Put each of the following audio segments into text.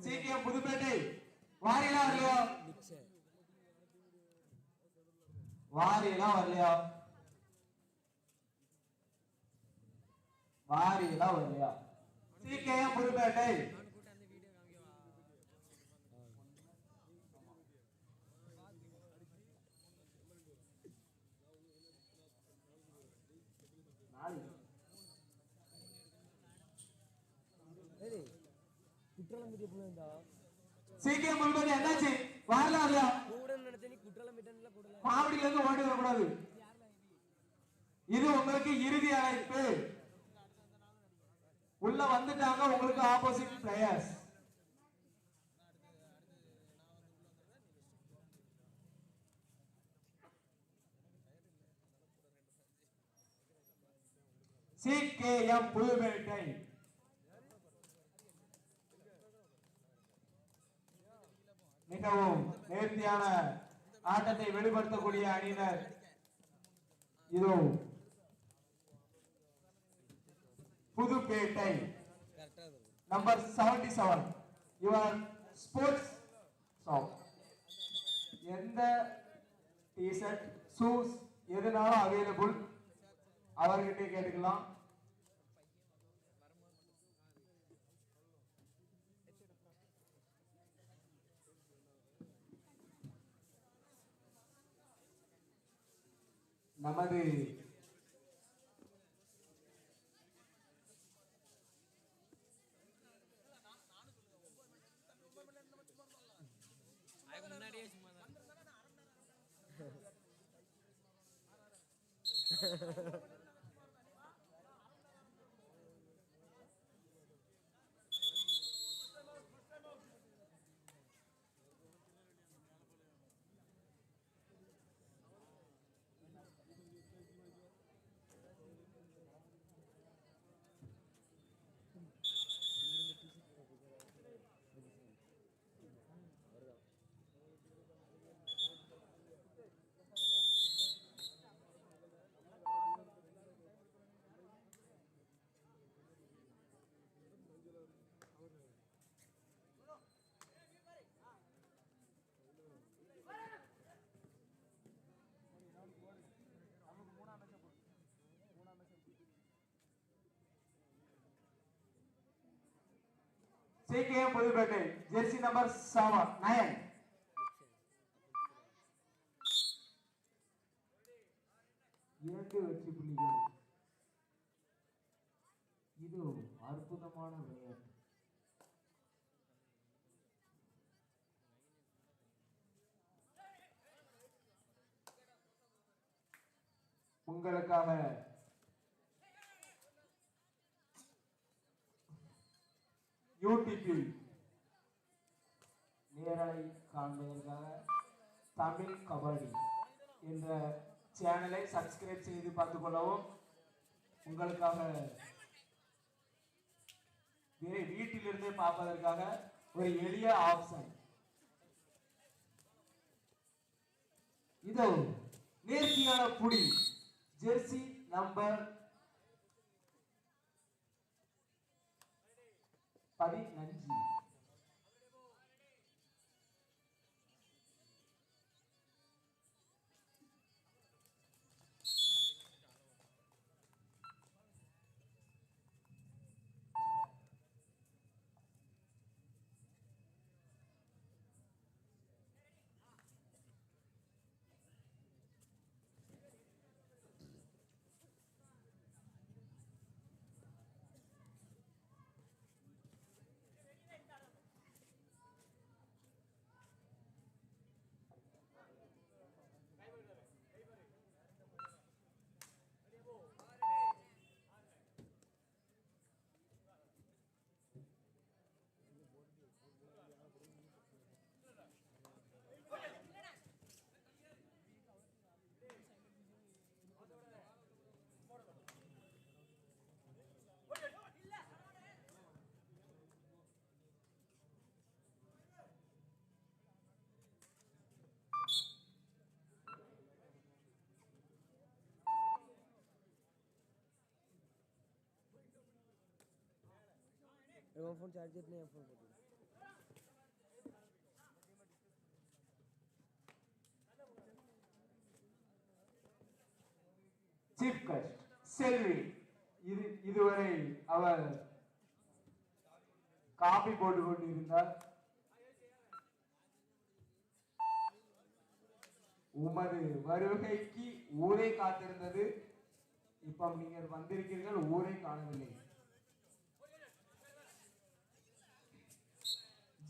சீக்கியம் புதுப்பேட்டை வாரியெல்லாம் வரலையா? வாரியெல்லாம் வரலையா? வாரியெல்லாம் வரலையா? சீக்கியம் புதுப்பேட்டை நாளைக்கு குற்றாலம் பற்றி எப்படி இருந்தா சீக்கிரம் புதுப்பேட்டை என்னாச்சு வரல வரலையா இருந்து ஓடி வரக்கூடாது இது உங்களுக்கு இறுதி அழைப்பு உள்ள வந்துட்டாங்க உங்களுக்கு ஆப்போசிட் பிளேயர்ஸ் சிகேஎம் புதுப்பேட்டை மிகவும் நேர்த்தியான ஆட்டத்தை வெளிப்படுத்தக்கூடிய அணியினர். இதோ Puduppettai number seventy seven your sports shop எந்த டிஷர்ட் ஷூஸ் எதுனாலும் அவைலபிள் அவர்கிட்ட கேட்டுக்கலாம். நமது அதுக்கு முன்னாடியே CKM Puduppettai jersey number seven nine இரண்டு வெற்றி புள்ளிகள் இது அற்புதமான விளையாட்டு உங்களுக்காக யூடியூபில் நேரலை காண்பதற்காக தமிழ் கபடி என்ற சேனலை சப்ஸ்கிரைப் செய்து பார்த்துக் கொள்ளவும். உங்களுக்காக வேறு வீட்டிலிருந்தே பார்ப்பதற்காக ஒரு எளிய ஆப்ஷன் இதோ நேர்த்தியான புடி ஜெர்சி நம்பர் એમાં ફોન ચાર્જ જ નહીં ફોન બધું சீப் கஸ்ட் செல்வி இது இதுவரை அவர் காபி போட்டு கொண்டு இருந்தார் உமது வருகைக்கு ஊரை காத்திருந்தது இப்ப நீங்கள் வந்திருக்கிறீர்கள் ஊரை காணவில்லை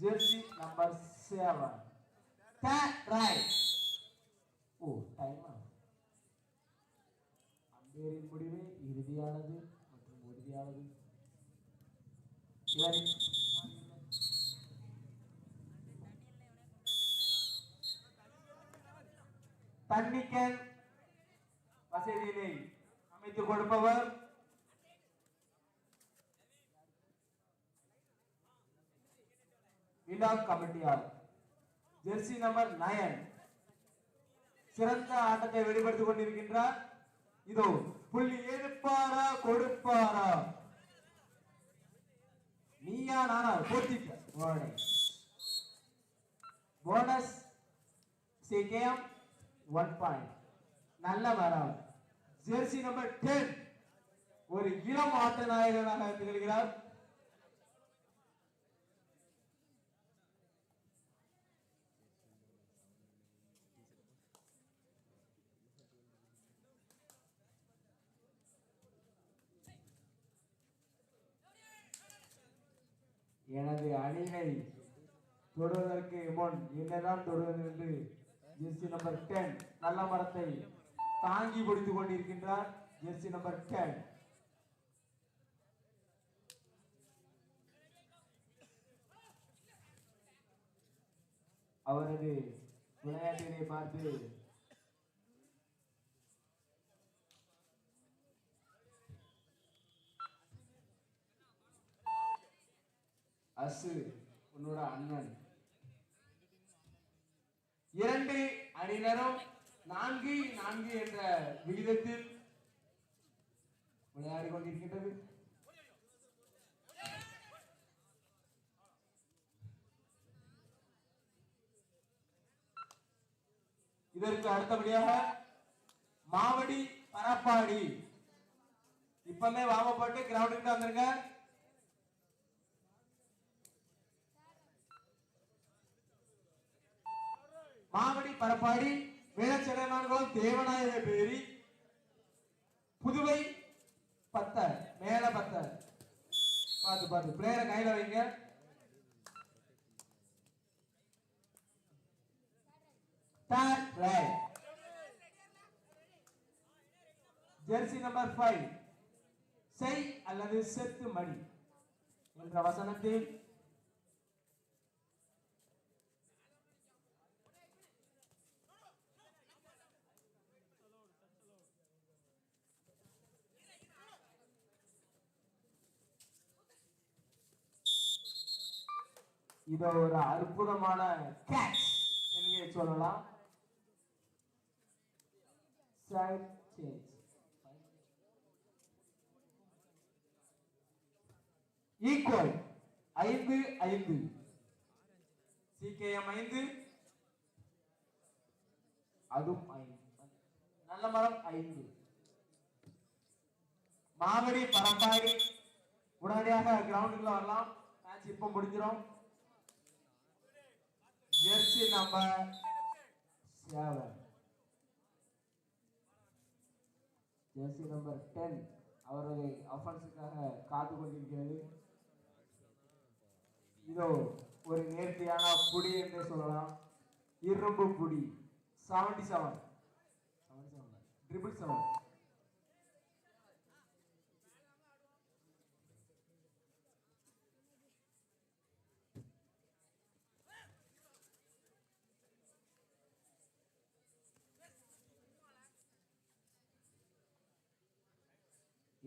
jersey number 7. Cat right. Oh, time out. ಅಂಬೇರಿನ ಮುಡಿವೆ ಇರಿದಿಯಾಳದು ಮತ್ತು ಮುರಿದಿಯಾಳದು ಇವರಿ ತನ್ನಿಕೆನ್ ವಸದಿನೇ ಅಮಿತ್ ಕೊಡ್ಪವರ್ விழா கமிட்டியார் ஜெர்சி நம்பர் நயன் சிறந்த ஆட்டத்தை வெளிப்படுத்திக் கொண்டிருக்கின்றார். இதோ புள்ளி எடுப்பாரா கொடுப்பாரா? நீயா நானா போத்திக்க போனஸ் சிகேஎம் ஒன் பாயிண்ட் நல்ல மரம் ஜெர்சி நம்பர் டென் ஒரு இளம் ஆட்ட நாயகனாக திகழ்கிறார். எனது அணியை தொடுவதற்கு முன் என்னதான் தொடுவது என்று ஜெர்சி நம்பர் டென் நல்ல மரத்தை தாங்கி பிடித்துக் கொண்டிருக்கின்றார் ஜெர்சி நம்பர் டென் அவரது விளையாட்டினை பார்த்து தசு உன்னோட அண்ணன். இரண்டு அணியினரும் நான்கு நான்கு என்ற விகிதத்தில் விளையாடி கொண்டிருக்கின்றது. இதற்கு அடுத்தபடியாக மாவடி பரப்பாடி. இப்பமே வாமப்பட்டு கிரவுண்டுக்கு வந்துருங்க மாவடி பரப்பாடி வேளச்செடைமான்குளம் தேவநாயக பேரி புதுவை பத்த மேல பத்த பார்த்து பார்த்து பிளேயரை கையில வைங்க. ஜெர்சி நம்பர் ஃபைவ் செய் அல்லது செத்து மணி என்ற வசனத்தில் இந்த ஒரு அற்புதமான கேட்ச் சொல்லலாம்? சைட் சேஞ்ச் ஈக்குவல் ஐந்து ஐந்து. சிகேஎம் ஐந்து. அதுவும் ஐந்து. நல்ல மரம் ஐந்து. மாவடி பரப்பாடி உடனடியாக கிரவுண்டுக்குள்ள வரலாம். மேட்ச் இப்போ முடிஞ்சிடும் jersey number seven jersey number ten அவரது அஃபன்ஸுக்காக காத்து கொண்டிருக்கிறது. இதோ ஒரு நேர்த்தியான புடி என்று சொல்லலாம். இரும்பு புடி. Seventy seven seventy seven triple seven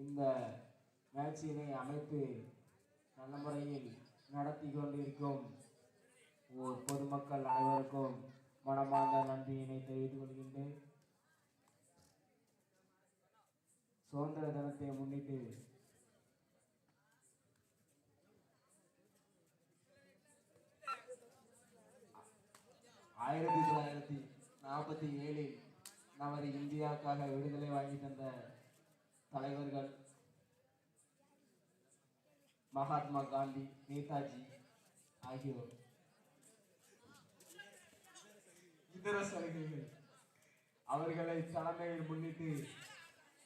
இந்த மேட்சினை அமைத்து நல்ல முறையில் நடத்தி கொண்டிருக்கும் பொதுமக்கள் அனைவருக்கும் மனமார்ந்த நன்றியினை தெரிவித்துக் கொள்கின்றேன். சுதந்திர தினத்தை முன்னிட்டு ஆயிரத்தி தொள்ளாயிரத்தி நாற்பத்தி ஏழில் நமது இந்தியாவுக்காக விடுதலை வாங்கி தந்த தலைவர்கள் மகாத்மா காந்தி நேதாஜி ஆகியோர். இதர சலுகைகள். அவர்களை தலைமையில் முன்னிட்டு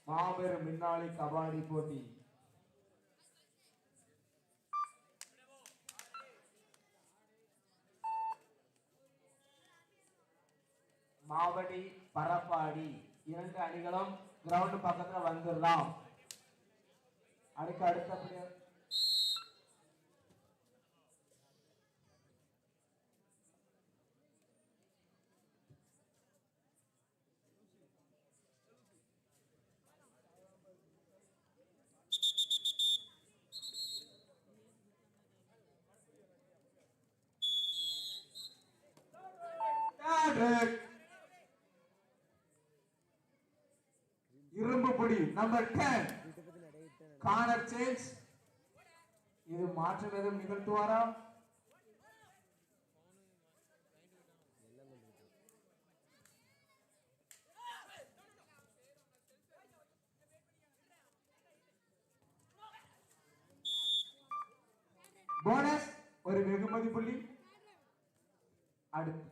மாபெரும் மின்னாளி கபாடி போட்டி. மாவடி பரப்பாடி இரண்டு அணிகளும் கிரவுண்ட் பக்கத்துல வந்துடலாம். அதுக்கு அடுத்தபடியா நம்பர் இது மாற்றம் எதுவும் நிகழ்த்துவாரா? போனஸ் ஒரு வெகுமதி புள்ளி. அடுத்து.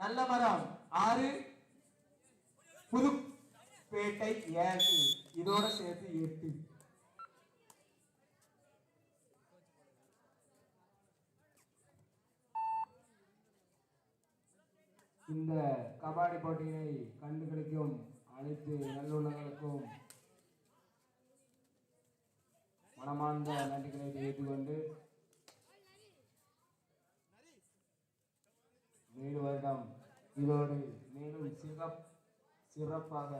நல்ல மரம். ஆறு. புதுப்பேட்டை ஏழு. இதோட சேர்த்து எட்டு. இந்த கபாடி போட்டியை கண்டுகளிக்கும் அனைத்து நல்லுள்ளங்களுக்கும் மனமார்ந்த நன்றிகளை தெரிவித்துக் கொண்டு மேலும் வருடம் இதோடு மேலும் சிறப் சிறப்பாக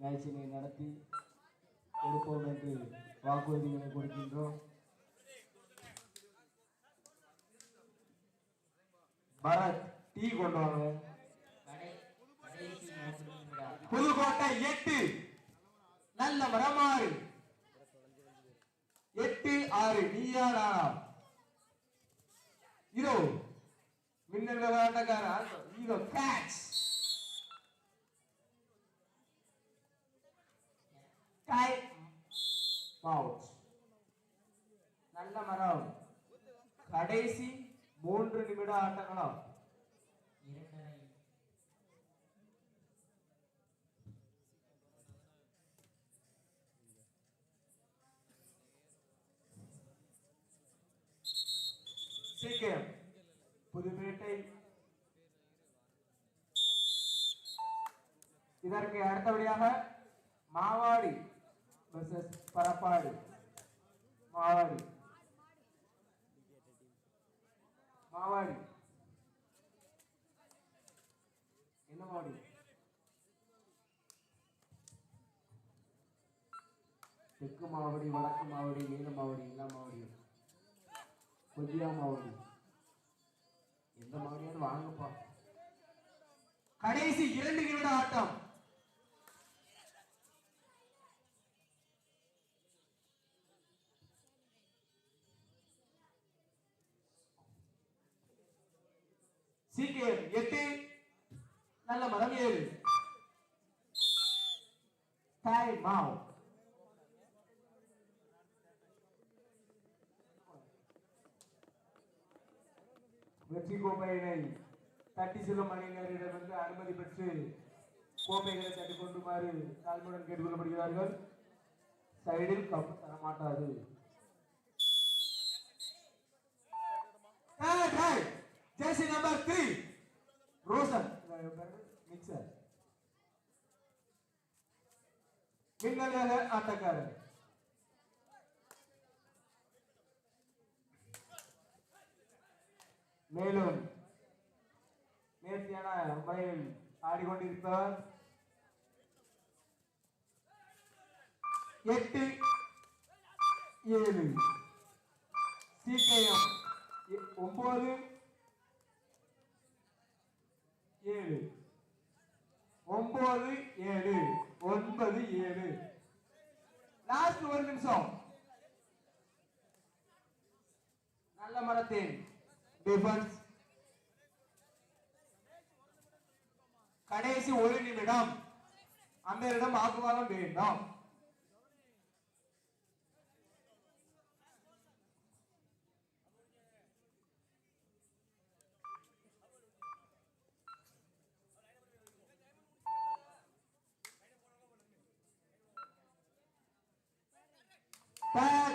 மேட்சினை நடத்தி கொடுப்போம் என்று வாக்குறுதிகளை கொடுக்கின்றோம். பரத் டீ கொண்டு வாங்க. புதுக்கோட்டை எட்டு. நல்ல மரமாறு. எட்டு ஆறு. நீயா நானா இதோ மின்னல் விளையாட்டக்கார இதோ கேட்ச் டைம் அவுட் நல்ல மரம். கடைசி மூன்று நிமிட ஆட்டங்களம். சீக்கிரம் புதுப்பேட்டை இதற்கு அடுத்தபடியாக மாவாடி வெர்சஸ் பரப்பாடி. மாவாடி. மாவாடி. என்ன மாவடி? தெற்கு மாவடி வடக்கு மாவடி நீல மாவடி எல்லா மாவடியும் கொய்யா மாவடி. எந்த மாவடியான்னு வாங்கப்பா. கடைசி இரண்டு நிமிட ஆட்டம். சீக்கிரம் எட்டு. நல்ல மரம் ஏழு. தாய் மாவு. வெற்றி கோப்பையினை தட்டி செல்லும் அணியினரிடமிருந்து அனுமதி பெற்று கோப்பைகளை தட்டி கொண்டுமாறு தாழ்மையுடன் கேட்டுக்கொள்ளப்படுகிறார்கள். சைடில் cup தரமாட்டாது. Jersey number three. Roshan mixer மின்னலாக ஆட்டக்காரர் மேலும் நேர்த்தியான முறையில் ஆடிக்கொண்டிருப்பவர் எட்டு ஏழு. சிகேஎம் ஒன்பது ஏழு. ஒன்பது ஏழு. ஒன்பது ஏழு. லாஸ்ட் ஒரு நிமிஷம். நல்ல மரத்தேன் டிஃபன்ஸ் கடைசி ஒரு நிமிடம். அந்த இடம் ஆக்குவாதம் வேண்டும்.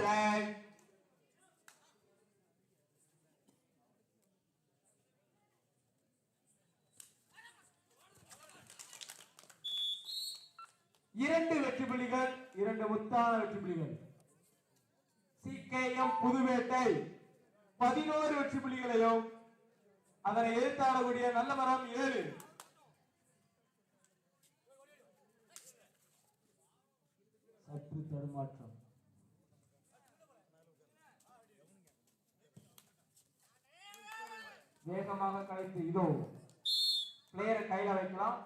Correct. இரண்டு வெற்றி புள்ளிகள் இரண்டு முத்தான வெற்றி புள்ளிகள். சிகேஎம் புதுவேட்டை பதினோரு வெற்றி புள்ளிகளையும் அதனை எதிர்த்தாடக்கூடிய நல்ல மரம் ஏழு. சற்று தடுமாற்றம். வேகமாக கலைத்து இதோ பிளேயரை கையில் வைக்கலாம்.